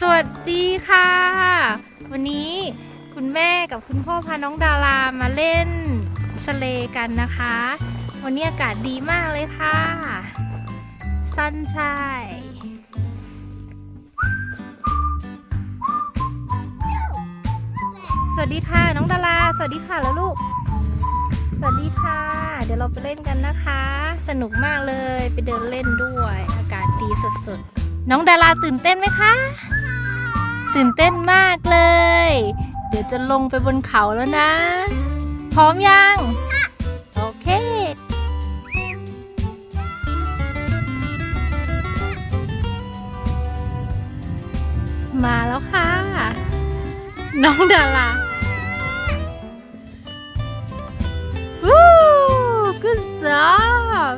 สวัสดีค่ะ วันนี้คุณแม่กับคุณพ่อพาน้องดารามาเล่นสเลกันนะคะ วันนี้อากาศดีมากเลยค่ะ สันชัยสวัสดีค่ะน้องดาราสวัสดีค่ะแล้วลูก สวัสดีค่ะ เดี๋ยวเราไปเล่นกันนะคะ สนุกมากเลยไปเดินเล่นด้วย อากาศดีสดๆน้องดาราตื่นเต้นไหมคะ ตื่นเต้นมากเลย เดี๋ยวจะลงไปบนเขาแล้วนะ พร้อมยัง โอเค มาแล้วค่ะ น้องดาราวู้ good job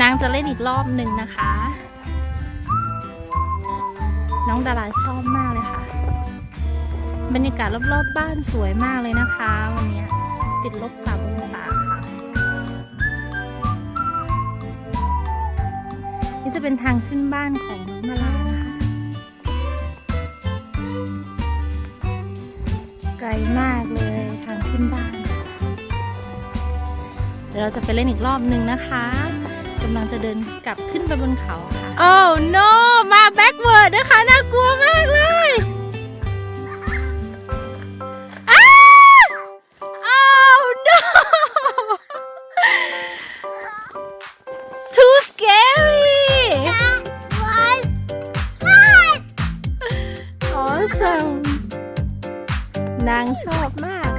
นางจะเล่นอีกรอบหนึ่งนะคะ น้องดาราชอบมากเลยค่ะ บรรยากาศรอบๆบบ้านสวยมากเลยนะคะ วันนี้ติดลบสามองศาค่ะ นี่จะเป็นทางขึ้นบ้านของน้องดารานะคะไกลมากเลยทางขึ้นบ้าน เดี๋ยวเราจะไปเล่นอีกรอบหนึ่งนะคะกำลังจะเดินกลับขึ้นไปบนเขา โอ้ no มาแบ็กเวิร์ดนะคะ น่ากลัวมากเลยอ้า Oh no too scary awesome นางชอบมาก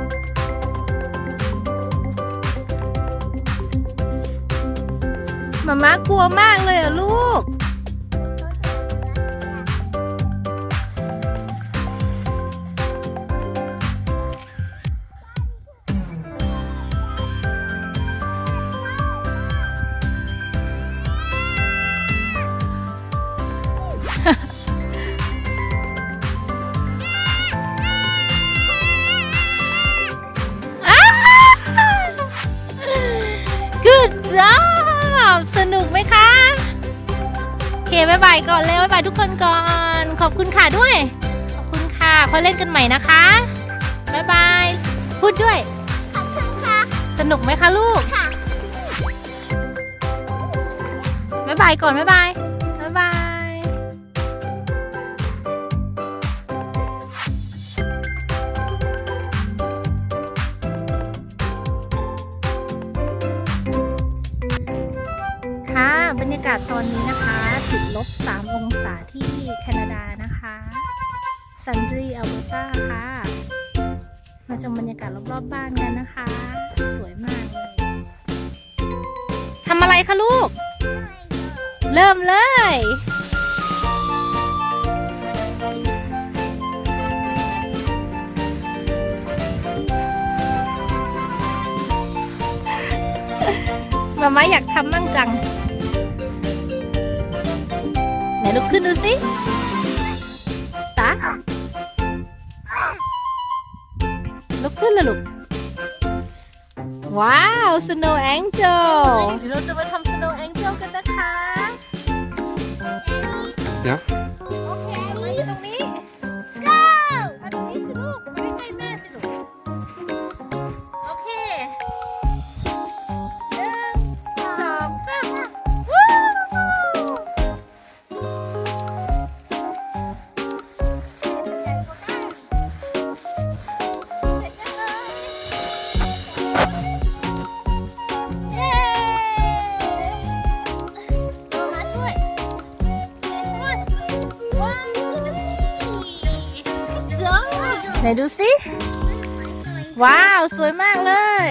มาม่ากลัวมากเลยอะลูกายบายก่อนเลยบายบายทุกคนก่อน ขอบคุณค่ะด้วย ขอบคุณค่ะค่อยเล่นกันใหม่นะคะบายบาย พูดด้วยสนุกไหมคะลูกบายบายก่อนบายบายบายบายค่ะบรรยากาศตอนนี้นะคะติด ลบ 3 องศาที่แคนาดานะคะซันดรีอัลเบอร์ตาค่ะ มาชมบรรยากาศรอบๆบ้านกันนะคะ สวยมากเลยทำอะไรคะลูก เริ่มเลยมาม่าอยากทำมั่งจัง ไหนลุกขึ้นดูสิตาลุกขึ้นเลยลูกว้าว Snow Angel เดี๋ยวเราจะมาทำ Snow Angel กันนะคะ Ja. โอเไหนดูสิ ว้าว สวยมากเลย